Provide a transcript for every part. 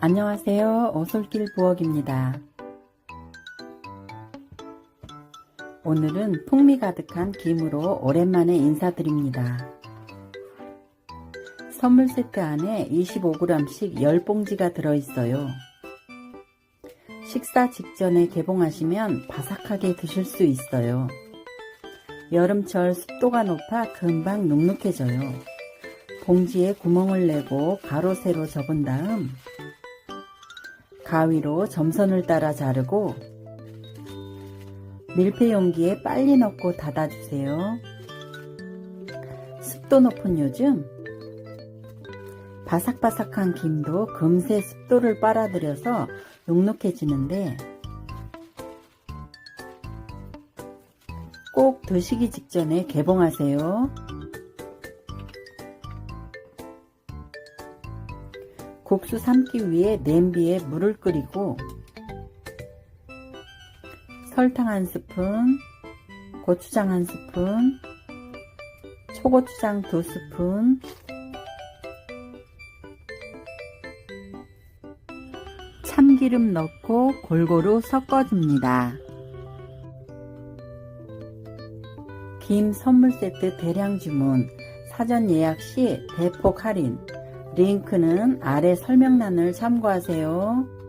안녕하세요. 오솔길 부엌입니다. 오늘은 풍미 가득한 김으로 오랜만에 인사드립니다. 선물 세트 안에 25g씩 10봉지가 들어있어요. 식사 직전에 개봉하시면 바삭하게 드실 수 있어요. 여름철 습도가 높아 금방 눅눅해져요. 봉지에 구멍을 내고 가로 세로 접은 다음 가위로 점선을 따라 자르고 밀폐 용기에 빨리 넣고 닫아주세요. 습도 높은 요즘 바삭바삭한 김도 금세 습도를 빨아들여서 눅눅해지는데 꼭 드시기 직전에 개봉하세요. 국수 삶기 위해 냄비에 물을 끓이고 설탕 한 스푼, 고추장 한 스푼, 초고추장 두 스푼, 참기름 넣고 골고루 섞어줍니다. 김 선물 세트 대량 주문, 사전 예약 시 대폭 할인, 링크는 아래 설명란을 참고하세요.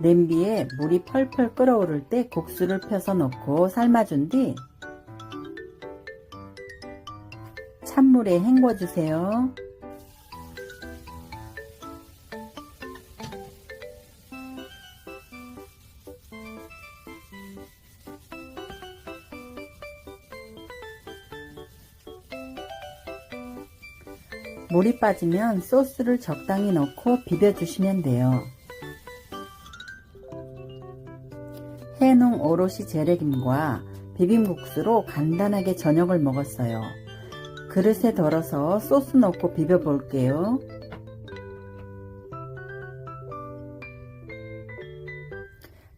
냄비에 물이 펄펄 끓어오를 때 국수를 펴서 넣고 삶아준 뒤 찬물에 헹궈주세요. 물이 빠지면 소스를 적당히 넣고 비벼주시면 돼요. 해농 오롯이 재래김과 비빔국수로 간단하게 저녁을 먹었어요. 그릇에 덜어서 소스 넣고 비벼볼게요.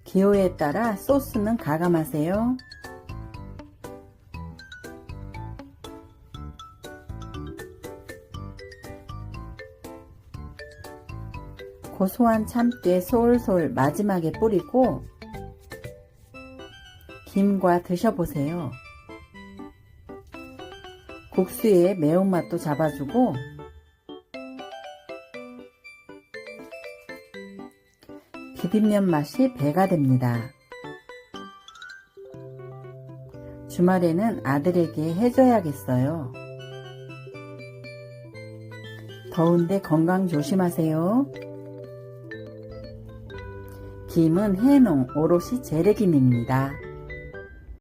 기호에 따라 소스는 가감하세요. 고소한 참깨 솔솔 마지막에 뿌리고 김과 드셔보세요. 국수의 매운맛도 잡아주고 비빔면 맛이 배가 됩니다. 주말에는 아들에게 해줘야겠어요. 더운데 건강 조심하세요. 김은 해농 오롯이 재래김입니다.